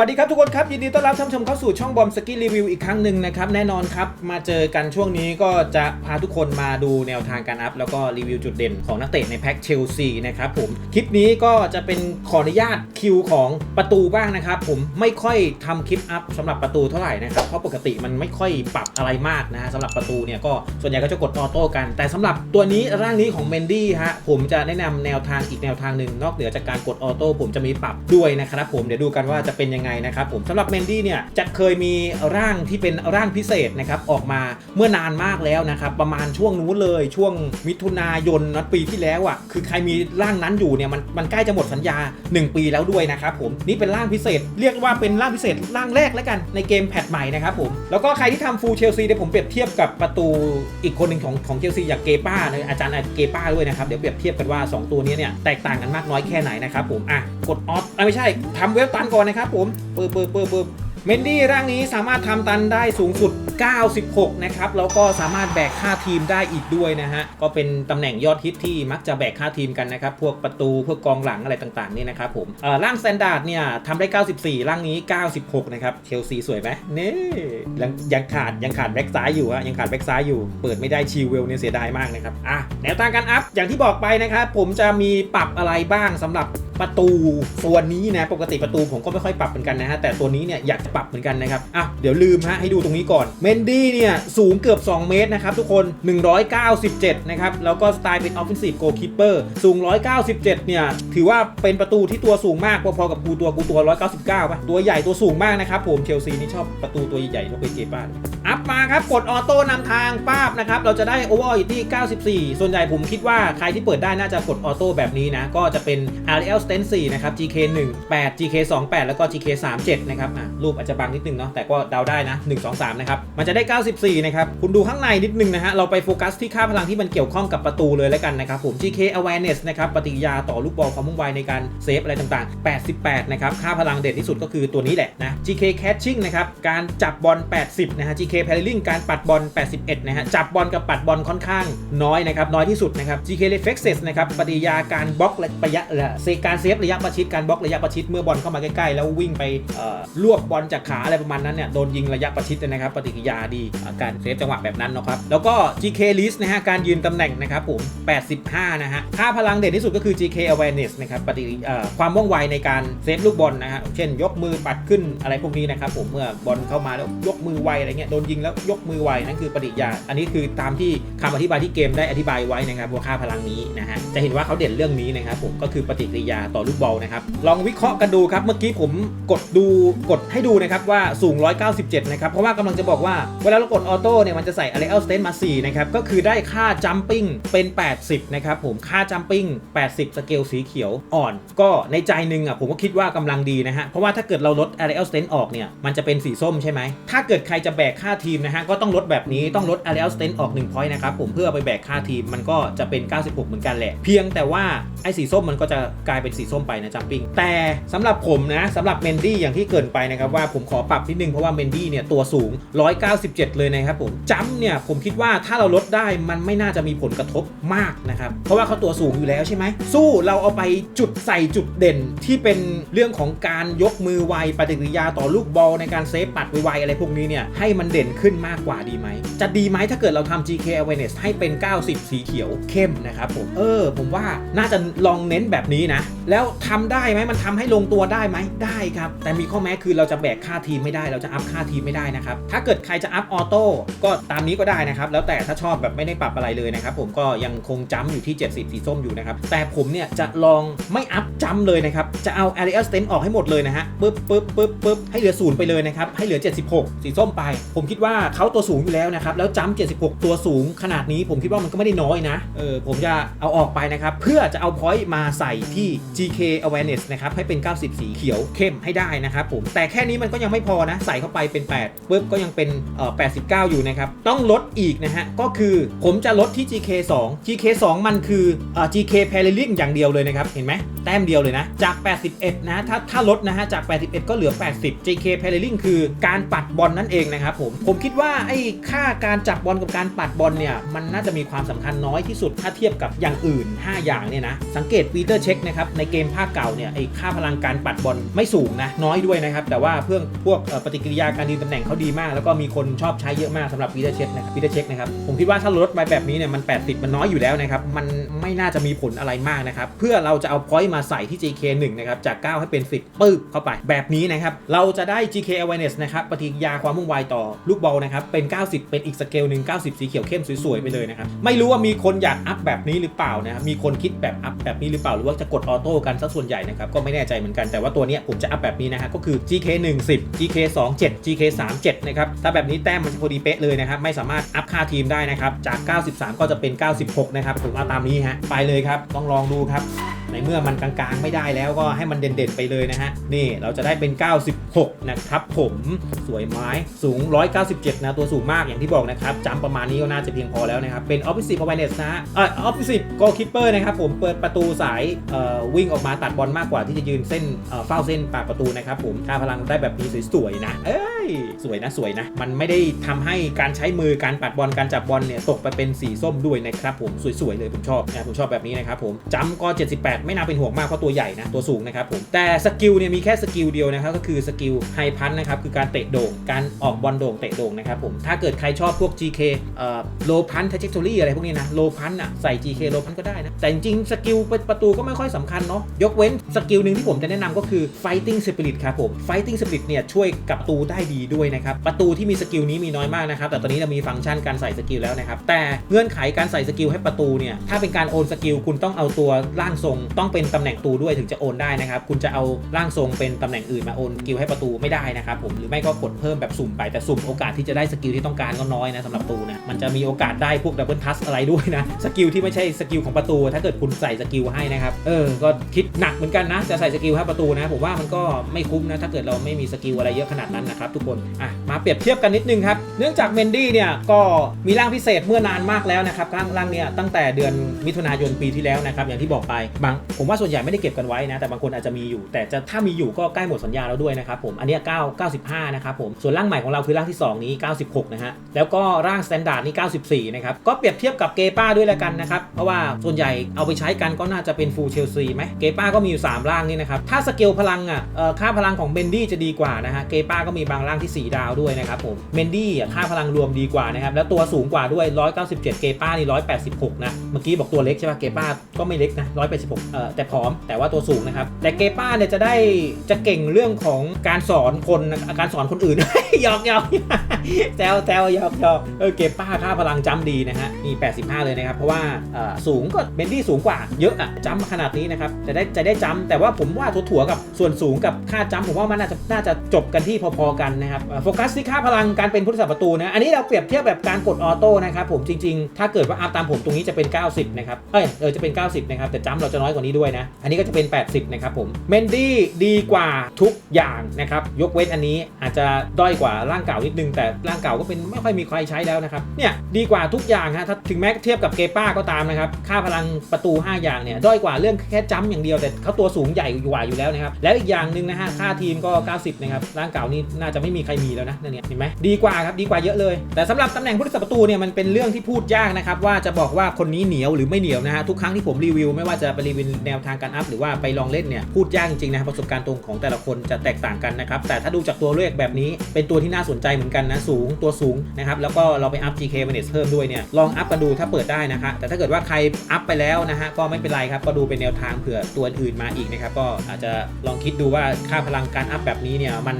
วัสดีครับทุกคนครับ ยินดีต้อนรับท่านชมเข้าสู่ช่องบอมสกี้รีวิวอีกครั้งหนึ่งนะครับ แน่นอนครับมาเจอกันช่วงนี้ก็จะพาทุกคนมาดูแนวทางการอัพ แล้วก็รีวิวจุดเด่นของนักเตะในแพ็กเชลซีนะครับผม คลิปนี้ก็จะเป็นขออนุญาตคิวของประตูบ้างนะครับผมไม่ค่อยทำคลิปอัพสำหรับประตูเท่าไหร่นะครับเพราะปกติมันไม่ค่อยปรับอะไรมากนะฮะสำหรับประตูเนี่ยก็ส่วนใหญ่ก็จะกดออโต้กัน แต่สำหรับตัวนี้ร่างนี้ของเมนดี้ฮะผมจะแนะนำแนวทางอีกแนวทางหนึ่งนอกเหนือจากการกดออโต้ผมจะมีปรับด้วยนะครับผมเดี๋ยวดูกันว่าจะเป็นยังไงนะครับผมสำหรับเมนดี้เนี่ยจะเคยมีร่างที่เป็นร่างพิเศษนะครับออกมาเมื่อนานมากแล้วนะครับประมาณช่วงนู้นเลยช่วงมิถุนายนนะปีที่แล้วอะคือใครมีร่างนั้นอยู่เนี่ยมันมันใกล้จะหมดสัญญา 1 ปีแล้วด้วยนะครับผมนี่เป็นร่างพิเศษ เรียกว่าเป็นร่างพิเศษร่างแรกแล้วกันในเกมแพทใหม่นะครับผมแล้วก็ใครที่ทำฟูลเชลซีเดี๋ยวผมเปรียบเทียบกับประตูอีกคนหนึ่งของของเชลซีอย่างเกป้าอาจารย์เกป้าด้วยนะครับเดี๋ยวเปรียบเทียบกันว่า 2 ตัวนี้เนี่ยแตกต่างกันมากน้อยแค่ไหนนะครับผมอะกดออฟไม่ใช่ทำเว็บตันก่อนนะครับผมปึ๊บปึ๊บปึ๊บปึ๊บ เมนดี้ร่างนี้สามารถทำตันได้สูงสุด 96 นะครับ แล้วก็สามารถแบกค่าทีมได้อีกด้วยนะฮะ ก็เป็นตำแหน่งยอดฮิตที่มักจะแบกค่าทีมกันนะครับ พวกประตูพวกกองหลังอะไรต่างๆนี่นะครับผมเอ่อร่างสแตนดาร์ดเนี่ยทำได้ 94 ร่างนี้ 96 นะครับ เชลซีสวยไหมเน่ยังยังขาดยังขาดแบ็กซ้ายอยู่ฮะยังขาดแบ็กซ้ายอยู่ เปิดไม่ได้ชีเวลเนี่ยเสียดายมากนะครับ อะแนวทางการอัพอย่างที่บอกไปนะครับผมจะมีปรับอะไรบ้างสำหรับประตูตัวนนี้นะปกติประตูผมก็ไม่ค่อยปรับเหมือนกันนะฮะแต่ตัวนี้เนี่ยอยากปรับเหมือนกันนะครับ อะ เดี๋ยวลืมฮะ ให้ดูตรงนี้ก่อน เมนดี้เนี่ย สูงเกือบ 2 เมตรนะครับทุกคน 197 นะครับ แล้วก็สไตล์เป็น offensive goalkeeper สูง 197 เนี่ย ถือว่าเป็นประตูที่ตัวสูงมากพอๆกับกูตัวกูตัว 199ป่ะ ตัวใหญ่ตัวสูงมากนะครับผม เชลซีนี่ชอบประตูตัวใหญ่ๆยกเว้นเกป้าอัพมาครับ กดออโต้นำทางป้าบนะครับ เราจะได้โอเวอร์อยู่ที่94 ส่วนใหญ่ผมคิดว่าใครที่เปิดได้น่าจะกดออโต้แบบนี้นะ ก็จะเป็น RL Sten 4นะครับ GK 1 8 GK 2 8แล้วก็ GK 3 7นะครับอะรูปอาจจะบังนิดนึงเนาะแต่ก็เดาได้นะ 1 2 3 นะครับ มันจะได้ 94 นะครับ คุณดูข้างในนิดนึงนะฮะ เราไปโฟกัสที่ค่าพลังที่มันเกี่ยวข้องกับประตูเลยแล้วกันนะครับผม GK awareness นะครับปฏิกิริยาต่อลูกบอลความมุ่งไวในการเซฟอะไรต่างๆ 88 นะครับ ค่าพลังเด่นที่สุดก็คือตัวนี้แหละนะ GK catching นะครับการจับบอล 80 นะฮะ GK paralleling การปัดบอล 81 นะฮะจับบอลกับปัดบอลค่อนข้างน้อยนะครับน้อยที่สุดนะครับ GK reflexes นะครับปฏิกิริยาการบล็อกระยะเซการเซฟระยะประชิดการบล็อกระยะประชิดเมื่อบอลเข้ามาใกล้ๆแล้ววิ่งไปรวบบอลจากขาอะไรประมาณนั้นเนี่ยโดนยิงระยะประชิดนะครับปฏิกิริยาดีอาการเซฟจังหวะแบบนั้นนะครับแล้วก็ GK list นะฮะการยืนตำแหน่งนะครับผม 85 นะฮะค่าพลังเด่นที่สุดก็คือ GK awareness นะครับปฏิความว่องไวในการเซฟลูกบอลนะฮะเช่น ยกมือปัดขึ้นอะไรพวกนี้นะครับผมเมื่อบอลเข้ามาแล้วยกมือไวอะไรเงี้ยโดนยิงแล้วยกมือไวนั่นคือปฏิกิริยา อันนี้คือตามที่คำอธิบายที่เกมได้อธิบายไว้นะครับว่าค่าพลังนี้นะฮะจะเห็นว่าเขาเด่นเรื่องนี้นะครับผมก็คือปฏิกิริยาต่อลูกบอลนะครับลองวิเคราะห์กันดูครับเมื่อกี้ผมกดดูกดให้ดูนะครับว่าสูง 197 นะครับ เพราะว่ากำลังจะบอกว่า เวลาเรากดออโต้เนี่ยมันจะใส่ a r e a l State มา 4 นะครับ ก็คือได้ค่า Jumping เป็น 80 นะครับผมค่า Jumping 80 สเกลสีเขียวอ่อน ก็ในใจหนึ่งอะผมก็คิดว่ากำลังดีนะฮะ เพราะว่าถ้าเกิดเราลด a r e a l State ออกเนี่ยมันจะเป็นสีส้มใช่ไหม ถ้าเกิดใครจะแบกค่าทีมนะฮะก็ต้องลดแบบนี้ต้องลด a r e a l State ออก1 point นะครับผมเพื่อไปแบกค่าทีมมันก็จะเป็น 96 เหมือนกันแหละ เพียงแต่ว่าไอ้สีส้มมันก็จะกลายเป็นสีส้มไปนะ Jumping แต่สำหรับผมนะสำหรับเมนดี้อย่างที่เกินไปนะครับว่าผมขอปรับนิดนึงเพราะว่าเมนดี้เนี่ยตัวสูง 197 เลยนะครับผมจัมเนี่ยผมคิดว่าถ้าเราลดได้มันไม่น่าจะมีผลกระทบมากนะครับเพราะว่าเขาตัวสูงอยู่แล้วใช่ไหมสู้เราเอาไปจุดใส่จุดเด่นที่เป็นเรื่องของการยกมือไวปฏิกิริยาต่อลูกบอลในการเซฟปัดไวๆอะไรพวกนี้เนี่ยให้มันเด่นขึ้นมากกว่าดีไหม จะดีไหมถ้าเกิดเราทำ GK awareness ให้เป็น 90 สีเขียวเข้มนะครับผมเออ ผมว่าน่าจะลองเน้นแบบนี้นะ แล้วทำได้ไหมมันทำให้ลงตัวได้ไหมได้ครับ แต่มีข้อแม้คือเราจะแบกค่าทีมไม่ได้ เราจะอัพค่าทีมไม่ได้นะครับ ถ้าเกิดใครจะอัพออโต้ก็ตามนี้ก็ได้นะครับ แล้วแต่ถ้าชอบแบบไม่ได้ปรับอะไรเลยนะครับ ผมก็ยังคงจ้ำอยู่ที่ 70 สีส้มอยู่นะครับ แต่ผมเนี่ยจะลองไม่อัพจ้ำเลยนะครับ จะเอา a r e a Stent ออกให้หมดเลยนะฮะปึ๊บปึ๊บปึ๊บปึ๊บให้เหลือศูนย์ไปเลยนะครับ ให้เหลือ 76 สีส้มไป ผมคิดว่าเขาตัวสูงอยู่แล้วนะครับ แล้วจ้ำ76 ตัวสูงขนาดนี้ผมคิดว่ามันก็ไม่ได้น้อยนะ เออผมจะเอาออกไปนะครับ เพื่อจะเอาพอยต์มาใส่ที่ GK awareness นะครับให้เป็น 90 สีเขียวเข้มให้ได้นะครับผมแต่แค่นี้มันก็ยังไม่พอนะ ใส่เข้าไปเป็น8ปุ๊บก็ยังเป็นเอ่อ89 อยู่นะครับ ต้องลดอีกนะฮะ ก็คือผมจะลดที่ GK 2 GK 2 มันคือเอ่อ GK paralleling อย่างเดียวเลยนะครับ เห็นไหมแต้มเดียวเลยนะ จาก 81 นะถ้าถ้าลดนะฮะจาก 81 ก็เหลือ 80 JK paralleling คือการปัดบอลนั่นเองนะครับผมผมคิดว่าไอ้ค่าการจับบอลกับการปัดบอลเนี่ยมันน่าจะมีความสำคัญน้อยที่สุดถ้าเทียบกับอย่างอื่น 5 อย่างเนี่ยนะสังเกตปีเตอร์เช็คนะครับในเกมภาคเก่าเนี่ยไอ้ค่าพลังการปัดบอลไม่สูงนะน้อยด้วยนะครับ แต่ว่าเพื่อพวกปฏิกิริยาการยืนตำแหน่งเขาดีมาก แล้วก็มีคนชอบใช้เยอะมากสำหรับปีเตอร์เช็คนะครับปีเตอร์เช็คนะครับผมคิดว่าถ้าลดไปแบบนี้เนี่ยมัน 80 มันน้อยอยู่แล้วนะครับมันไม่น่าจะมีผลอะไรมากนะครับเพื่อเราจะเอาพอยต์มาใส่ที่ GK 1นะครับจาก 9 ให้เป็น 10ปึ๊บเข้าไปแบบนี้นะครับเราจะได้ GK awareness นะครับปฏิกิริยาความมุ่งไวต่อลูกบอลนะครับเป็น 90 เป็นอีกสเกลหนึ่ง90 สีเขียวเข้มสวยๆไปเลยนะครับไม่รู้ว่ามีคนอยากอัพแบบนี้หรือเปล่านะครับมีคนคิดแบบอัพแบบนี้หรือเปล่าหรือว่าจะกดออโต้กันซะส่วนใหญ่นะครับก็ไม่แน่ใจเหมือนกันแต่ว่าตัวนี้ผมจะอัพแบบนี้นะฮะก็คือ GK 1 10 GK 2 7 GK 3 7นะครับถ้าแบบนี้แต้มมันจะพอดีเป๊ะเลยนะครับไม่สามารถอัพค่าทีมได้นะครับจาก 93 ก็จะเป็น 96 นะครับผมเอาตามนี้ฮะไปเลยครับต้องลองดูครับ ในเมื่อมันกลางๆไม่ได้แล้วก็ให้มันเด่นๆไปเลยนะฮะ นี่เราจะได้เป็น 96 นะครับผมสวยไม้สูง 197 นะตัวสูงมากอย่างที่บอกนะครับจำประมาณนี้ก็น่าจะเพียงพอแล้วนะครับ เป็น offensive awareness นะฮะเอ่อ offensive goalkeeper นะครับผมเปิดประตูสายเอ่อวิ่งออกมาตัดบอลมากกว่าที่จะยืนเส้นเอ่อเฝ้าเส้นปากประตูนะครับผมค่าพลังได้แบบนี้สวยๆนะเอ้ยสวยนะสวยนะ มันไม่ได้ทำให้การใช้มือการปัดบอลการจับบอลเนี่ยตกไปเป็นสีส้มด้วยนะครับผมสวยๆเลยผมชอบนะผมชอบแบบนี้นะครับผมจำก็ 78ไม่น่าเป็นห่วงมากเพราะตัวใหญ่นะตัวสูงนะครับผมแต่สกิลเนี่ยมีแค่สกิลเดียวนะครับก็คือสกิลไฮพันนะครับคือการเตะโด่งการออกบอลโด่งเตะโด่งนะครับผมถ้าเกิดใครชอบพวก GK เอ่อโลพันท r a เจ c t o r y อะไรพวกนี้นะโลพันอะใส่ GK โลพันก็ได้นะแต่จริงๆสกิลประตูก็ไม่ค่อยสำคัญเนาะยกเว้นสกิลหนึ่งที่ผมจะแนะนำก็คือ fighting spirit ครับผม fighting spirit เนี่ยช่วยกับประตูได้ดีด้วยนะครับประตูที่มีสกิลนี้มีน้อยมากนะครับแต่ตอนนี้เรามีฟังก์ชันการใส่สกิลแล้วนะครับแต่เงื่อนไขการใส่สกิลให้ประตูเนี่ยถ้าเป็นการโอนสกิลคุณต้องเอาตัวร่างทรงต้องเป็นตำแหน่งตูด้วยถึงจะโอนได้นะครับ คุณจะเอาร่างทรงเป็นตำแหน่งอื่นมาโอนสกิลให้ประตูไม่ได้นะครับผมหรือไม่ก็กดเพิ่มแบบสุ่มไปแต่สุ่มโอกาสที่จะได้สกิลที่ต้องการก็น้อยนะสำหรับตูนะมันจะมีโอกาสได้พวกดับเบิลทัสอะไรด้วยนะสกิลที่ไม่ใช่สกิลของประตู ถ้าเกิดคุณใส่สกิลให้นะครับเออก็คิดหนักเหมือนกันนะจะใส่สกิลให้ประตูนะผมว่ามันก็ไม่คุ้มนะถ้าเกิดเราไม่มีสกิลอะไรเยอะขนาดนั้นนะครับทุกคนอะมาเปรียบเทียบกันนิดนึงครับเนื่องจากเมนดี้เนี่ยก็มีร่างพิเศษเมื่อนานมากแล้วนะครับร่างร่างเนี่ยตั้งแต่เดือนมิถุนายนปีที่แล้วนะครับอย่างที่บอกไปบางผมว่าส่วนใหญ่ไม่ได้เก็บกันไว้นะ แต่บางคนอาจจะมีอยู่ แต่จะถ้ามีอยู่ก็ใกล้หมดสัญญาแล้วด้วยนะครับผม อันนี้9 95 นะครับผม ส่วนร่างใหม่ของเราคือร่างที่ 2 นี้ 96 นะฮะ แล้วก็ร่างสแตนดาร์ดนี่ 94 นะครับ ก็เปรียบเทียบกับเกป้าด้วยแล้วกันนะครับ เพราะว่าส่วนใหญ่เอาไปใช้กันก็น่าจะเป็นฟูลเชลซีไหมเกป้าก็มีอยู่ 3 ร่างนี่นะครับ ถ้าสเกลพลังอะค่าพลังของเบนดี้จะดีกว่านะฮะ เกป้าก็มีบางร่างที่ 4 ดาวด้วยนะครับผม เบนดี้อะค่าพลังรวมดีกว่านะครับ แล้วตัวสูงกว่าด้วย 197 เกป้านี่186 นะ เมื่อกี้บอกตัวเล็กใช่ป่ะ เกป้าก็ไม่เล็กนะ186แต่ผอมแต่ว่าตัวสูงนะครับ แต่เกป้าเนี่ยจะได้จะเก่งเรื่องของการสอนคนนะการสอนคนอื่นหยอกหยอกแซวแซวหยอกหยอกเออเกป้าค่าพลังจำดีนะฮะนี่85 เลยนะครับ เพราะว่าสูงก็เบนดี้สูงกว่าเยอะอะจำขนาดนี้นะครับจะได้จะได้จำแต่ว่าผมว่าถั่วๆกับส่วนสูงกับค่าจำผมว่ามันน่าจะน่าจะจบกันที่พอๆกันนะครับโฟกัสที่ค่าพลังการเป็นผู้รักษาประตูนะอันนี้เราเปรียบเทียบแบบการกดออโต้นะครับผมจริง ๆ ถ้าเกิดว่าอัพตามผมตรงนี้จะเป็น 90 นะครับเอ้ยเออจะเป็น 90 นะครับแต่จำเราจะน้อยกว่านี้ด้วยนะ อันนี้ก็จะเป็น 80 นะครับผม เมนดี้ดีกว่าทุกอย่างนะครับ ยกเว้นอันนี้อาจจะด้อยกว่าร่างเก่านิดนึง แต่ร่างเก่าก็เป็นไม่ค่อยมีใครใช้แล้วนะครับ เนี่ยดีกว่าทุกอย่างฮะ ถ้าถึงแม้เทียบกับเกป้าก็ตามนะครับ ค่าพลังประตู 5 อย่างเนี่ย ด้อยกว่าเรื่องแค่จ้ำอย่างเดียว แต่เขาตัวสูงใหญ่กว่าอยู่แล้วนะครับ แล้วอีกอย่างหนึ่งนะฮะ ค่าทีมก็ 90 นะครับ ร่างเก่านี่น่าจะไม่มีใครมีแล้วนะนั่นเนี่ยเห็นไหมดีกว่าครับ ดีกว่าเยอะเลย แต่สำหรับตำแหน่งผู้รักษาประตูเนี่ย มันเป็นเรื่องที่พูดยากนะครับ ว่าจะบอกว่าคนนี้เหนียวหรือไม่เหนียวนะฮะ ทุกครั้งที่ผมรีวิวไม่ว่าจะไปรีวิวแนวทางการอัพหรือว่าไปลองเล่นเนี่ยพูดยากจริงๆนะครับประสบการณ์ตรงของแต่ละคนจะแตกต่างกันนะครับแต่ถ้าดูจากตัวเลขแบบนี้เป็นตัวที่น่าสนใจเหมือนกันนะสูงตัวสูงนะครับแล้วก็เราไปอัพ GK manage เพิ่มด้วยเนี่ยลองอัพกันดูถ้าเปิดได้นะครับแต่ถ้าเกิดว่าใครอัพไปแล้วนะฮะก็ไม่เป็นไรครับก็ดูเป็นแนวทางเผื่อตัวอื่นมาอีกนะครับก็อาจจะลองคิดดูว่าค่าพลังการอัพแบบนี้เนี่ยมัน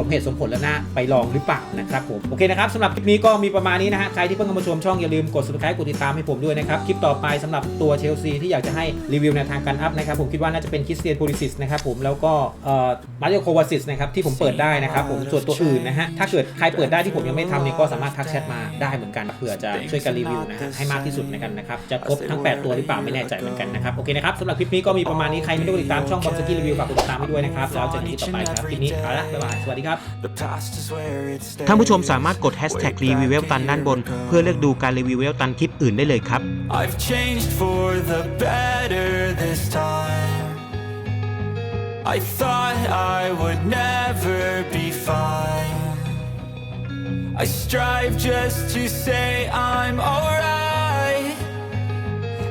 สมเหตุสมผลแล้วนะไปลองหรือเปล่านะครับผมโอเคนะครับสำหรับคลิปนี้ก็มีประมาณนี้นะฮะใครที่เพิ่งเข้ามาชมช่องอย่าลืมกด subscribe กดติดตามให้ผมด้วยนะครับคลิปต่อไปสำหรับตัวเชลซีที่อยากจะให้รีวิวแนวทางการอัพนะครับผมคิดว่าน่าจะเป็นคริสเตียนโพลิซิสนะครับผมแล้วก็เอ่อมาริโอโควาซิสนะครับที่ผมเปิดได้นะครับผมส่วนตัวอื่นนะฮะถ้าเกิดใครเปิดได้ที่ผมยังไม่ทำเนี่ยก็สามารถทักแชทมาได้เหมือนกันเผื่อจะช่วยกันรีวิวนะฮะให้มากที่สุดในกันนะครับจะครบทั้ง 8 ตัวหรือเปล่าไม่แน่ใจเหมือนกันนะครับโอเคนะครับสำหรับคลิปนี้ก็มีประมาณนี้ใครไม่ได้กดติดตามช่องบอมสกี้รีวิวฝากกดติดตามให้ด้วยนะครับแล้วเจอกันคลิปต่อไปครับคลิปนี้เอาละบ๊ายบายสวัสดีครับ The past is where it stays. ท่านผู้ชมสามารถกด hashtag รีวิวเวลตันด้านบน เพื่อเลือกดูการรีวิวเวลตันคลิปอื่นได้เลยครับ I've changed for the better this time. I thought I would never be fine. I strive just to say I'm alright.